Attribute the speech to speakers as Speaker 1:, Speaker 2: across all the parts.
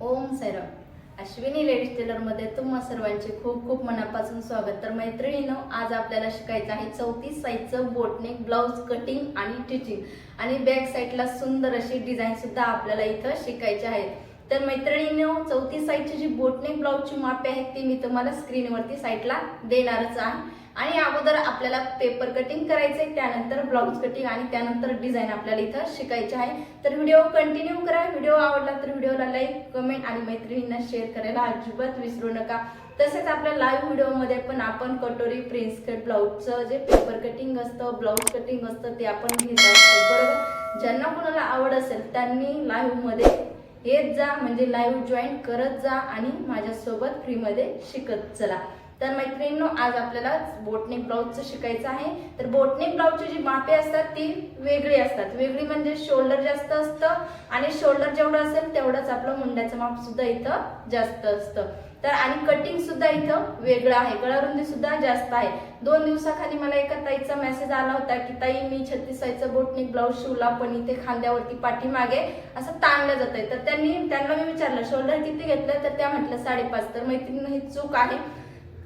Speaker 1: ओम Sairam Ashwini ladies टेलरमध्ये तुम्हा सर्वांचे खूप खूप मनापासून स्वागत. तर मैत्रिणीनं आज आपल्याला शिकायचं आहे चौतीस साईजचं बोटनेक ब्लाऊज कटिंग आणि टिचिंग आणि बॅक साईडला सुंदर अशी डिझाईन सुद्धा आपल्याला इथं शिकायची आहे. तर मैत्रिणीनं चौतीस साईजची जी बोटनेक ब्लाऊजची मापे आहेत ती मी तुम्हाला स्क्रीनवरती साईडला देणारच आहे. आणि अगोदर आपल्याला पेपर कटिंग करायचंय त्यानंतर ब्लाऊज कटिंग आणि त्यानंतर डिझाईन आपल्याला इथं शिकायचे आहे. तर व्हिडिओ कंटिन्यू करा. व्हिडिओ आवडला तर व्हिडिओला लाईक कमेंट आणि मैत्रिणींना शेअर करायला अजिबात विसरू नका. तसेच आपल्या लाईव्ह व्हिडिओमध्ये पण आपण कटोरी प्रिन्स कट ब्लाऊजचं जे पेपर कटिंग असतं ब्लाऊज कटिंग असतं ते आपण घेत असतो बरोबर? ज्यांना कोणाला आवड असेल त्यांनी लाईव्हमध्ये येत जा म्हणजे लाईव्ह जॉईन करत जा आणि माझ्यासोबत फ्रीमध्ये शिकत चला. तर मैत्रिणींनो आज आपल्याला बोटनेक ब्लाऊजचं शिकायचं आहे. तर बोटनेक ब्लाऊजची जी मापे असतात ती वेगळी असतात. वेगळी म्हणजे शोल्डर जास्त असतं आणि शोल्डर जेवढं असेल तेवढंच आपलं मुंड्याचं माप सुद्धा इथं जास्त असतं. तर आणि कटिंग सुद्धा इथं वेगळं आहे. गळारुंदी सुद्धा जास्त आहे. दोन दिवसाखाली मला एका ताईचा मेसेज आला होता की ताई मी छत्तीस साईजचा बोटनिक ब्लाऊज शिवला पण इथे खांद्यावरती पाठीमागे असं ताणलं जात आहे तर त्यांनी त्यांना मी विचारलं शोल्डर किती घेतलं? तर त्या म्हटलं साडेपाच. तर मैत्रिणीनं ही चूक आहे.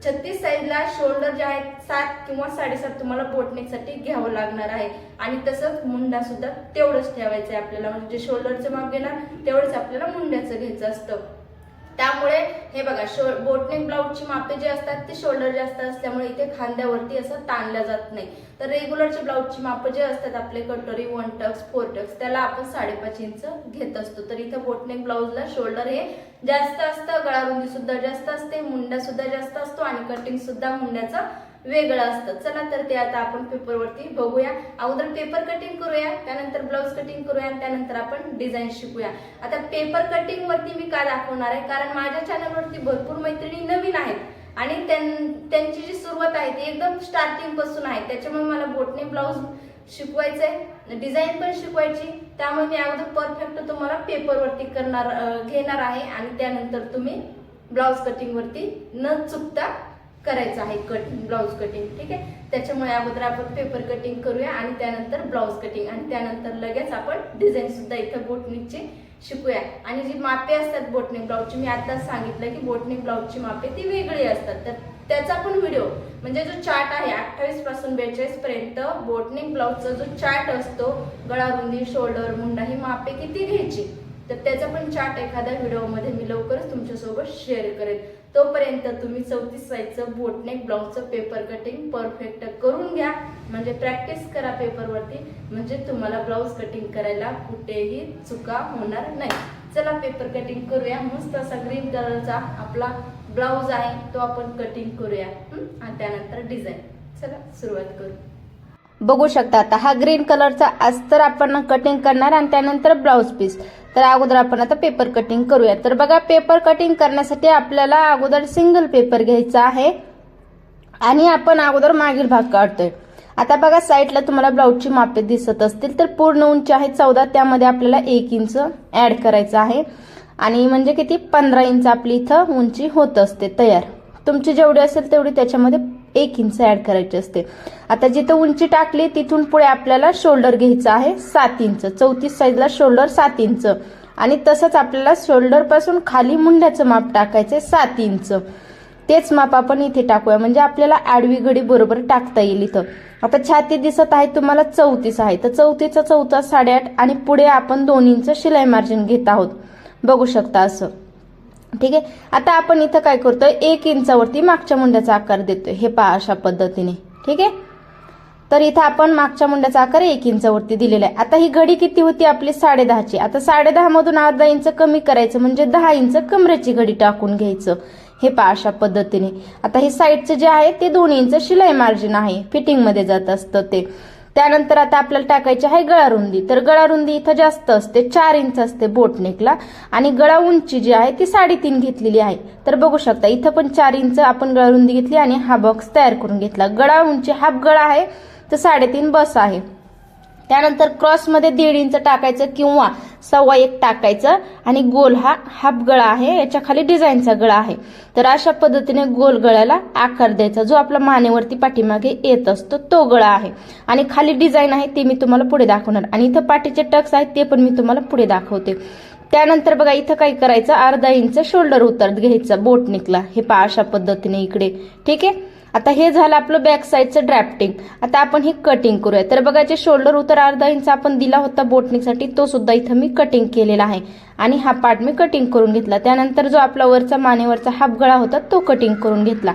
Speaker 1: छत्तीस साईजला शोल्डर जे आहेत सात किंवा साडेसात तुम्हाला बोटनेकसाठी घ्यावं लागणार आहे. आणि तसंच मुंडा सुद्धा तेवढंच ठेवायचं आहे आपल्याला. म्हणजे शोल्डरचं माप घेणार तेवढंच आपल्याला मुंड्याचं घ्यायचं असतं. त्यामुळे हे बघा शो बोटनेक ब्लाऊजची मापे जे असतात ते शोल्डर जास्त असल्यामुळे इथे खांद्यावरती असं ताणलं जात नाही. तर रेग्युलरचे ब्लाऊजची मापं जे असतात आपले कटोरी वन टक्स फोर टक्स त्याला आपण साडेपाच इंच घेत असतो. तर इथं बोटनेक ब्लाऊजला शोल्डर हे जास्त असतं गळारुंदी सुद्धा जास्त असते मुंडा सुद्धा जास्त असतो आणि कटिंग सुद्धा मुंड्याचं वेगळं असतं. चला तर ते आता आपण पेपरवरती बघूया. अगोदर पेपर कटिंग करूया त्यानंतर ब्लाऊज कटिंग करूया आणि त्यानंतर आपण डिझाईन शिकूया. आता पेपर कटिंग वरती मी का दाखवणार आहे? कारण माझ्या चॅनलवरती भरपूर मैत्रिणी नवीन आहेत. आणि त्यां- त्यांची जी सुरुवात आहे ती एकदम स्टार्टिंगपासून आहे. त्याच्यामुळे मला बोटने ब्लाऊज शिकवायचंय. डिझाईन पण शिकवायची. त्यामुळे मी अगोदर परफेक्ट तुम्हाला पेपरवरती करणार घेणार आहे. आणि त्यानंतर तुम्ही ब्लाऊज कटिंग वरती न चुकता करायचं आहे कटिंग ब्लाऊज कटिंग ठीक आहे? त्याच्यामुळे अगोदर आपण पेपर कटिंग करूया आणि त्यानंतर ब्लाऊज कटिंग आणि त्यानंतर लगेच आपण डिझाईन सुद्धा इथं बोटनिकची शिकूया. आणि जी मापे असतात बोटनिक ब्लाऊजची मी आताच सांगितलं की बोटनिक ब्लाऊजची मापे ती वेगळी असतात. तर त्याचा पण व्हिडिओ म्हणजे जो चार्ट आहे अठ्ठावीसपासून बेचाळीस पर्यंत बोटनिक ब्लाऊजचा जो चार्ट असतो गळारुंदी शोल्डर मुंडा ही मापे किती घ्यायची? तर त्याचा पण चार्ट एखाद्या व्हिडिओमध्ये मी लवकरच तुमच्यासोबत शेअर करेन. तोपर्यंत तुम्ही चौतीस साईजचं बोटनेक ब्लाऊजचं पेपर कटिंग परफेक्ट करून घ्या. म्हणजे प्रॅक्टिस करा पेपरवरती म्हणजे तुम्हाला ब्लाऊज कटिंग करायला कुठेही चुका होणार नाही. चला पेपर कटिंग करूया. मस्त असा ग्रीन कलरचा आपला ब्लाऊज आहे तो आपण कटिंग करूया. आणि त्यानंतर डिझाईन चला सुरुवात करू.
Speaker 2: बघू शकता. आता हा ग्रीन कलरचा आज तर आपण कटिंग करणार आणि त्यानंतर ब्लाऊज पीस तर अगोदर आपण आता पेपर कटिंग करूया तर बघा पेपर कटिंग करण्यासाठी आपल्याला अगोदर सिंगल पेपर घ्यायचा आहे. आणि आपण अगोदर मागील भाग काढतोय. आता बघा साईडला तुम्हाला ब्लाऊजची मापे दिसत असतील तर पूर्ण उंची आहे चौदा. त्यामध्ये आपल्याला एक इंच ऍड करायचं आहे. आणि म्हणजे किती? पंधरा इंच आपली इथं उंची होत असते तयार. तुमची जेवढी असेल तेवढी त्याच्यामध्ये एक इंच ऍड करायची असते. आता जिथं उंची टाकली तिथून पुढे आपल्याला शोल्डर घ्यायचं आहे सात इंच. चौतीस साईजला शोल्डर सात इंच. आणि तसंच आपल्याला शोल्डरपासून खाली मुंड्याचं माप टाकायचं सात इंच. तेच माप आपण इथे टाकूया. म्हणजे आपल्याला आडवी घडी बरोबर टाकता येईल इथं. आता छाती दिसत आहे तुम्हाला चौतीस आहे. तर चौतीचा चौथा साडेआठ आणि पुढे आपण दोन इंच शिलाई मार्जिन घेत आहोत. बघू शकता असं. ठीक आहे? आता आपण इथं काय करतोय? एक इंचावरती मागच्या मुंड्याचा आकार देतोय. हे पहा अशा पद्धतीने. ठीक आहे? तर इथं आपण मागच्या मुंड्याचा आकार एक इंचावरती दिलेला आहे. आता ही घडी किती होती? आपली साडे दहाची आता साडे दहा मधून अर्धा इंच कमी करायचं म्हणजे दहा इंच कमरेची घडी टाकून घ्यायचं. हे पहा अशा पद्धतीने. आता हे साईडचं जे आहे ते दोन इंच शिलाई मार्जिन आहे. फिटिंगमध्ये जात असतं ते. त्यानंतर आता आपल्याला टाकायची आहे गळारुंदी तर गळारुंदी इथं जास्त असते चार इंच असते बोटनेकला आणि गळा उंची जी आहे ती साडेतीन घेतलेली आहे. तर बघू शकता इथं पण चार इंच आपण गळारुंदी घेतली आणि हा बॉक्स तयार करून घेतला. गळा उंची हाफ गळा आहे तर साडेतीन बस आहे. त्यानंतर क्रॉसमध्ये दीड इंच टाकायचं किंवा सव्वा एक टाकायचं. आणि गोल हा हाफ गळा आहे. याच्या खाली डिझाईनचा गळा आहे. तर अशा पद्धतीने गोल गळ्याला आकार द्यायचा. जो आपला मानेवरती पाठीमागे येत असतो तो गळा आहे. आणि खाली डिझाईन आहे ते मी तुम्हाला पुढे दाखवणार. आणि इथं पाठीचे टक्स आहेत ते पण मी तुम्हाला पुढे दाखवते. त्यानंतर बघा इथं काय करायचं? अर्धा इंच शोल्डर उतर घ्यायचं. बोटनिकला हे पहा अशा पद्धतीने इकडे. ठीक आहे? आता हे झालं आपलं बॅक साईडचं ड्रॅफ्टिंग आता आपण हे कटिंग करूया. तर बघा जे शोल्डर उतर अर्धा इंच आपण दिला होता बोटनिकसाठी तो सुद्धा इथं मी कटिंग केलेला आहे. आणि हा पार्ट मी कटिंग करून घेतला. त्यानंतर जो आपला वरचा मानेवरचा हाफ गळा होता तो कटिंग करून घेतला.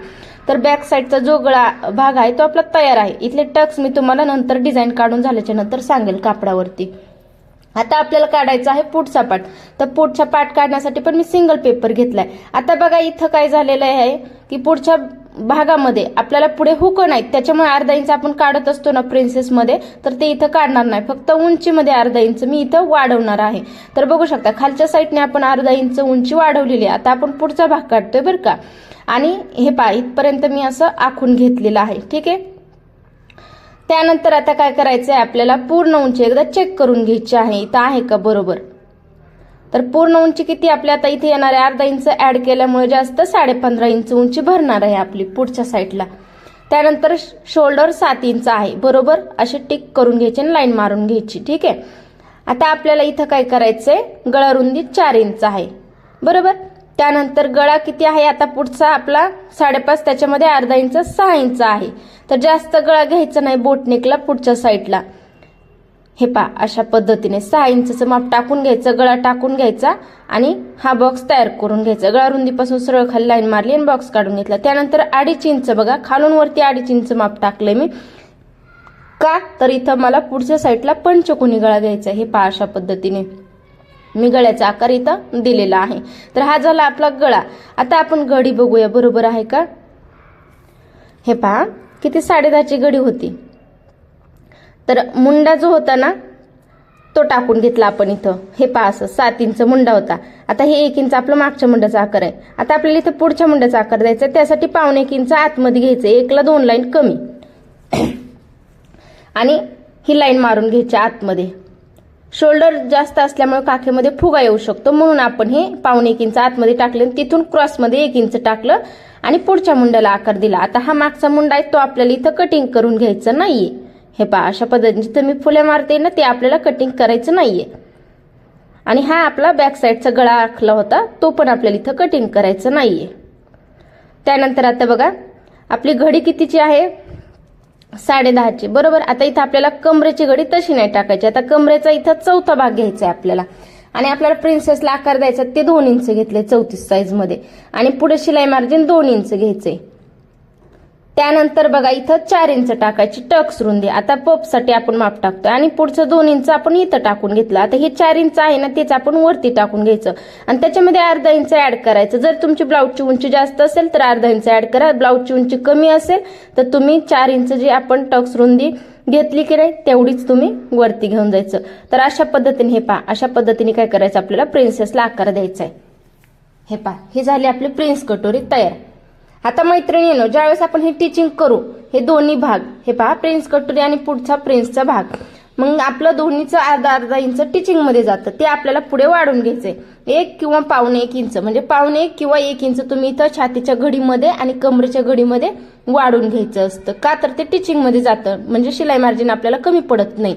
Speaker 2: तर बॅक साईडचा जो गळा भाग आहे तो आपला तयार आहे. इथले टक्स मी तुम्हाला नंतर डिझाईन काढून झाल्याच्यानंतर सांगेल कापडावरती. आता आपल्याला काढायचा आहे पुढचा पार्ट तर पुढचा पार्ट काढण्यासाठी पण मी सिंगल पेपर घेतलाय. आता बघा इथं काय झालेलं आहे की पुढच्या भागामध्ये आपल्याला पुढे हुक नाहीत. त्याच्यामुळे अर्धा इंच आपण काढत असतो ना प्रिन्सेसमध्ये तर ते इथं काढणार नाही. फक्त उंचीमध्ये अर्धा इंच मी इथं वाढवणार आहे. तर बघू शकता खालच्या साईडने आपण अर्धा इंच उंची वाढवलेली आहे. आता आपण पुढचा भाग काढतोय बरं का. आणि हे पा इथपर्यंत मी असं आखून घेतलेलं आहे. ठीक आहे? त्यानंतर आता काय करायचं आहे आपल्याला पूर्ण उंची एकदा चेक करून घ्यायची आहे. इथं आहे का? बरोबर. तर पूर्ण उंची किती आपल्या आता इथे येणार आहे अर्धा इंच ऍड केल्यामुळे जास्त साडेपंधरा इंच उंची भरणार आहे आपली पुढच्या साईडला त्यानंतर शोल्डर सात इंच आहे. बरोबर? अशी टिक करून घ्यायची आणि लाईन मारून घ्यायची. ठीक आहे? आता आपल्याला इथं काय करायचंय? गळा रुंदी चार इंच आहे. बरोबर? त्यानंतर गळा किती आहे? आता पुढचा आपला साडेपाच त्याच्यामध्ये अर्धा इंच सहा इंच आहे. तर जास्त गळा घ्यायचा नाही बोटनेकला पुढच्या साईडला हे पा अशा पद्धतीने सहा इंचचं माप टाकून घ्यायचं गळा टाकून घ्यायचा आणि हा बॉक्स तयार करून घ्यायचा. गळा रुंदीपासून सरळ खाली लाईन मारली आणि बॉक्स काढून घेतला. त्यानंतर अडीच इंच बघा खालून वरती अडीच इंच माप टाकलंय मी. का? तर इथं मला पुढच्या साईडला पंचकोनी गळा घ्यायचा हे पा अशा पद्धतीने मी गळ्याचा आकार इथं दिलेला आहे. तर हा झाला आपला गळा. आता आपण घडी बघूया. बरोबर आहे का? हे पहा किती साडेदहाची घडी होती. तर मुंडा जो होता ना तो टाकून घेतला आपण इथं. हे पहा असं सात इंच मुंडा होता. आता हे एक इंच आपलं मागच्या मुंड्याचा आकार आहे. आता आपल्याला इथं पुढच्या मुंड्याचा आकार द्यायचा आहे. त्यासाठी पावणे एक इंच आतमध्ये घ्यायचं एकला दोन लाईन कमी. आणि ही लाईन मारून घ्यायची आतमध्ये. शोल्डर जास्त असल्यामुळे काखेमध्ये फुगा येऊ शकतो. म्हणून आपण हे पावणे एक इंच आतमध्ये टाकले आणि तिथून क्रॉसमध्ये एक इंच टाकलं आणि पुढच्या मुंड्याला आकार दिला. आता हा मागचा मुंडा आहे तो आपल्याला इथं कटिंग करून घ्यायचं नाहीये. हे पहा अशा पद्धतीने जिथं मी फुले मारते ना ते आपल्याला कटिंग करायचं नाहीये. आणि हा आपला बॅक साईडचा गळा आखला होता तो पण आपल्याला इथं कटिंग करायचं नाहीये. त्यानंतर आता बघा आपली घडी कितीची आहे? साडे दहाची बरोबर? आता इथं आपल्याला कमरेची घडी तशी नाही टाकायची. आता कमरेचा इथं चौथा भाग घ्यायचा आहे आपल्याला. आणि आपल्याला प्रिन्सेसला आकार द्यायचा ते दोन इंच घेतले चौतीस साईजमध्ये. आणि पुढे शिलाई मार्जिन दोन इंच घ्यायचे त्यानंतर बघा इथं चार इंच टाकायची टक्स रुंदी. आता पपसाठी आपण माप टाकतोय आणि पुढचं दोन इंच आपण इथं टाकून घेतलं. आता हे चार इंच आहे ना तेच आपण वरती टाकून घ्यायचं. आणि त्याच्यामध्ये अर्धा इंच ऍड करायचं. जर तुमची ब्लाऊजची उंची जास्त असेल तर अर्धा इंच ऍड करा. ब्लाऊजची उंची कमी असेल तर तुम्ही चार इंच जी आपण टक्स रुंदी घेतली की नाही तेवढीच तुम्ही वरती घेऊन जायचं. तर अशा पद्धतीने हे पहा. अशा पद्धतीने काय करायचं आपल्याला? प्रिन्सेसला आकार द्यायचा आहे हे पहा. ही झाली आपली प्रिन्स कटोरी तयार. आता मैत्रिणीनो ज्यावेळेस आपण हे टीचिंग करू हे दोन्ही भाग हे पहा प्रिन्स कटोरी आणि पुढचा प्रिन्सचा भाग. मग आपलं दोन्हीचं अर्धा अर्धा इंच टीचिंगमध्ये जातं. ते आपल्याला पुढे वाढून घ्यायचंय. एक किंवा पावणे एक इंच म्हणजे पावणे एक किंवा एक इंच तुम्ही इथं छातीच्या घडीमध्ये आणि कमरेच्या घडीमध्ये वाढून घ्यायचं असतं. का तर ते टीचिंगमध्ये जातं. म्हणजे शिलाई मार्जिन आपल्याला कमी पडत नाही.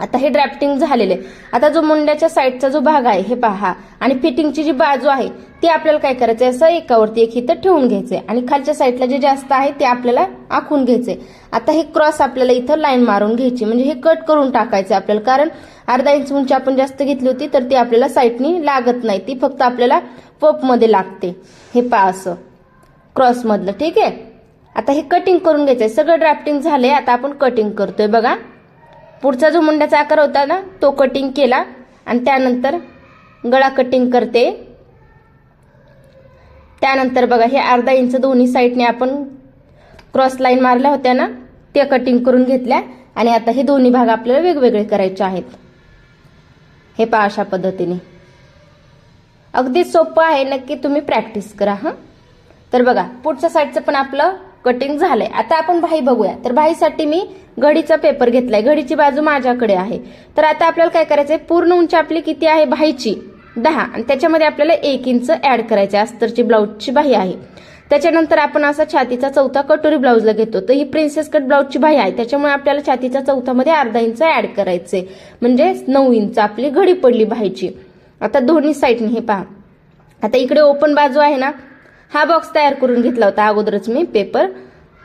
Speaker 2: आता हे ड्राफ्टिंग झालेले आता जो मुंड्याच्या साईडचा जो भाग आहे हे पहा. आणि फिटिंगची जी बाजू आहे ती आपल्याला काय करायचं असं एकावरती एक इथं ठेवून घ्यायचंय. आणि खालच्या साईडला जे जास्त आहे ते आपल्याला आखून घ्यायचंय. आता हे क्रॉस आपल्याला इथं लाईन मारून घ्यायची. म्हणजे हे कट करून टाकायचं आपल्याला. कारण अर्धा इंच उंची आपण जास्त घेतली होती तर ती आपल्याला साईडनी लागत नाही. ती फक्त आपल्याला पपमध्ये लागते. हे पहा असं. क्रॉसमधलं ठीक आहे? आता हे कटिंग करून घ्यायचंय. सगळं ड्राफ्टिंग झालंय. आता आपण कटिंग करतोय. बघा. पुढचा जो मुंड्याचा आकार होता ना तो कटिंग केला आणि त्यानंतर गळा कटिंग करते. त्यानंतर बघा हे अर्धा इंच दोन्ही साईडने आपण क्रॉस लाईन मारल्या होत्या ना त्या कटिंग करून घेतल्या आणि आता हे दोन्ही भाग आपल्याला वेगवेगळे करायचे आहेत. हे पहा अशा पद्धतीने. अगदी सोपं आहे नक्की तुम्ही प्रॅक्टिस करा हां. तर बघा पुढच्या साईडचं पण आपलं कटिंग झालंय. आता आपण भाई बघूया. तर भाईसाठी मी घडीचा पेपर घेतलाय. घडीची बाजू माझ्याकडे आहे. तर आता आपल्याला काय करायचंय? पूर्ण उंची आपली किती आहे? भाईची दहा. आणि त्याच्यामध्ये आपल्याला एक इंच ऍड करायचे अस्तरची ब्लाऊजची बाही आहे. त्याच्यानंतर आपण असा छातीचा चौथा कटोरी ब्लाऊजला घेतो. तर ही प्रिन्सेस कट ब्लाऊजची बाही आहे. त्याच्यामुळे आपल्याला छातीचा चौथामध्ये अर्धा इंच ऍड करायचे म्हणजे नऊ इंच आपली घडी पडली बाहीची आता दोन्ही साईडने हे पहा. आता इकडे ओपन बाजू आहे ना. हा बॉक्स तयार करून घेतला होता. अगोदरच मी पेपर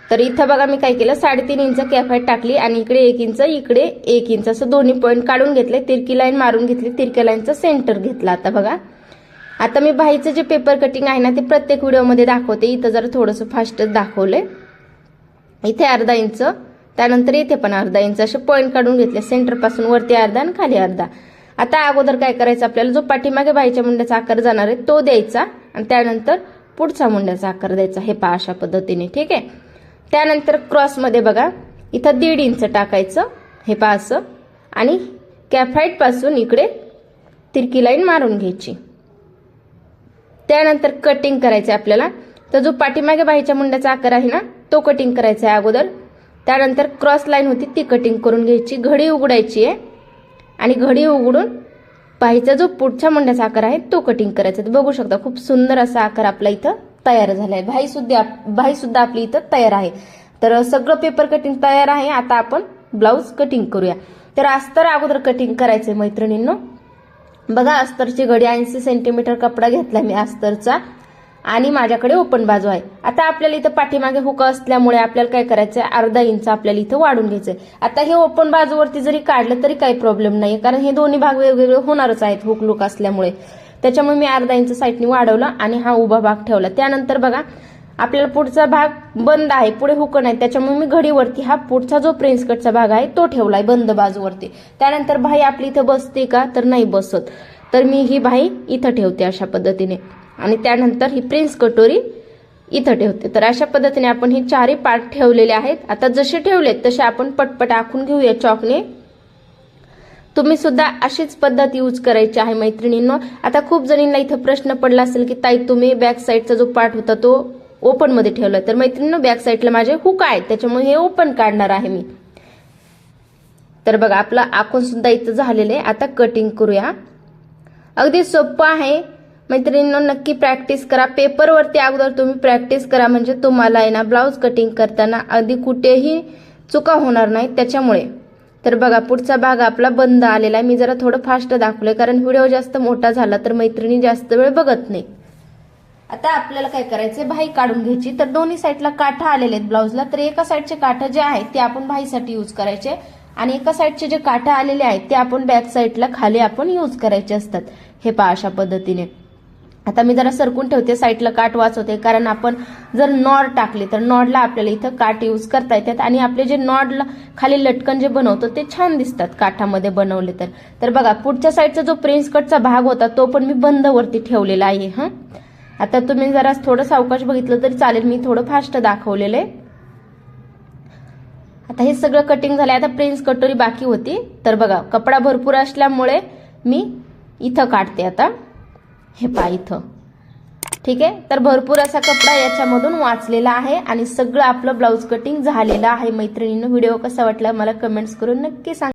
Speaker 2: तर इथं बघा मी काय केलं? साडेतीन इंच कॅफाईट टाकली आणि इकडे एक इंच इकडे एक इंच असं दोन्ही पॉईंट काढून घेतले. तिरकी लाईन मारून घेतली. तिरकी लाईनचं सेंटर घेतला आता बघा. आता मी बाईचं जे पेपर कटिंग आहे ना ते प्रत्येक व्हिडिओमध्ये दाखवते. इथं जरा थोडंसं फास्टच दाखवले. इथे अर्धा इंच त्यानंतर इथे पण अर्धा इंच असे पॉईंट काढून घेतले. सेंटरपासून वरती अर्धा आणि खाली अर्धा. आता अगोदर काय करायचं? आपल्याला जो पाठीमागे बाईच्या मुंड्याचा आकार जाणार आहे तो द्यायचा. आणि त्यानंतर पुढचा मुंड्याचा आकार द्यायचा. हे पहा अशा पद्धतीने ठीक आहे? त्यानंतर क्रॉसमध्ये बघा इथं दीड इंच टाकायचं हे पहा असं. आणि कॅफाईटपासून इकडे तिरकी लाईन मारून घ्यायची. त्यानंतर कटिंग करायचं आहे आपल्याला. तर जो पाठीमागे बाईच्या मुंड्याचा आकार आहे ना तो कटिंग करायचा आहे अगोदर. त्यानंतर क्रॉस लाईन होती ती कटिंग करून घ्यायची. घडी उघडायची आहे. आणि घडी उघडून बाईचा जो पुढच्या मुंड्याचा आकार आहे तो कटिंग करायचा तर बघू शकता खूप सुंदर असा आकार आपला इथं तयार झालाय. भाई सुद्धा भाई सुद्धा आपली इथं तयार आहे. तर सगळं पेपर कटिंग तयार आहे. आता आपण ब्लाऊज कटिंग करूया. तर अस्तर अगोदर कटिंग करायचंय मैत्रिणींनो. बघा अस्तरची घडी ऐंशी सेंटीमीटर कपडा घेतला मी अस्तरचा. आणि माझ्याकडे ओपन बाजू आहे. आता आपल्याला इथं पाठीमागे हुक असल्यामुळे आपल्याला काय करायचंय? अर्धा इंच आपल्याला इथं वाढून घ्यायचंय. आता हे ओपन बाजूवरती जरी काढलं तरी काही प्रॉब्लेम नाही कारण हे दोन्ही भाग वेगवेगळे होणारच आहेत हुक लुक असल्यामुळे. त्याच्यामुळे मी अर्धा इंच साईडने वाढवलं आणि हा उभा भाग ठेवला. त्यानंतर बघा आपल्याला पुढचा भाग बंद आहे पुढे हुक नाही. त्याच्यामुळे मी घडीवरती हा पुढचा जो प्रिन्स कटचा भाग आहे तो ठेवलाय बंद बाजूवरती. त्यानंतर भाई आपली इथं बसते का? तर नाही बसत. तर मी ही भाई इथं ठेवते अशा पद्धतीने. आणि त्यानंतर ही प्रिन्स कटोरी इथं ठेवते. तर अशा पद्धतीने आपण हे चारही पार्ट ठेवलेले आहेत. आता जसे ठेवलेत तसे आपण पटपट आखून घेऊया चॉकने. तुम्ही सुद्धा अशीच पद्धत यूज करायची आहे मैत्रिणींनो. आता खूप जणींना इथं प्रश्न पडला असेल की ताई तुम्ही बॅक साईडचा जो पार्ट होता तो ओपनमध्ये ठेवलाय. तर मैत्रिणींनो बॅक साईडला माझे हुक आहेत. त्याच्यामुळे हे ओपन काढणार आहे मी. तर बघा आपलं आखून सुद्धा इथं झालेलं आहे. आता कटिंग करूया. अगदी सोपं आहे. मैत्रिणींनो नक्की प्रॅक्टिस करा. पेपरवरती अगोदर तुम्ही प्रॅक्टिस करा. म्हणजे तुम्हाला आहे ना ब्लाऊज कटिंग करताना अगदी कुठेही चुका होणार नाहीत. त्याच्यामुळे. तर बघा पुढचा भाग आपला बंद आलेला आहे. मी जरा थोडं फास्ट दाखवलंय. कारण व्हिडिओ जास्त मोठा झाला तर मैत्रिणी जास्त वेळ बघत नाही आता आपल्याला काय करायचंय? भाई काढून घ्यायची. तर दोन्ही साईडला काठा आलेले आहेत ब्लाऊजला तर एका साईडचे काठा जे आहेत ते आपण भाईसाठी यूज करायचे. आणि एका साईडचे जे काठा आलेले आहेत ते आपण बॅक साईडला खाली आपण यूज करायचे असतात. हे पहा अशा पद्धतीने. आता मी जरा सरकून ठेवते साईडला काट वाचवते कारण आपण जर नॉड टाकले तर नॉडला आपल्याला इथं काट यूज करता येतात आणि आपले जे नॉडला खाली लटकन जे बनवतो ते छान दिसतात काठामध्ये बनवले तर. तर बघा पुढच्या साईडचा जो प्रिन्स कटचा भाग होता तो पण मी बंद वरती ठेवलेला आहे हा? आता तुम्ही जरा थोडं सावकाश बघितलं तरी चालेल मी थोडं फास्ट दाखवलेलं आहे. आता हे सगळं कटिंग झालंय आता प्रिन्स कटोरी बाकी होती. तर बघा कपडा भरपूर असल्यामुळे मी इथं काढते आता. हे पा इथं. ठीक आहे? तर भरपूर असा कपडा याच्यामधून वाचलेला आहे आणि सगळं आपलं ब्लाऊज कटिंग झालेलं आहे. मैत्रिणीनं व्हिडिओ कसा वाटला मला कमेंट्स करून नक्की सांग.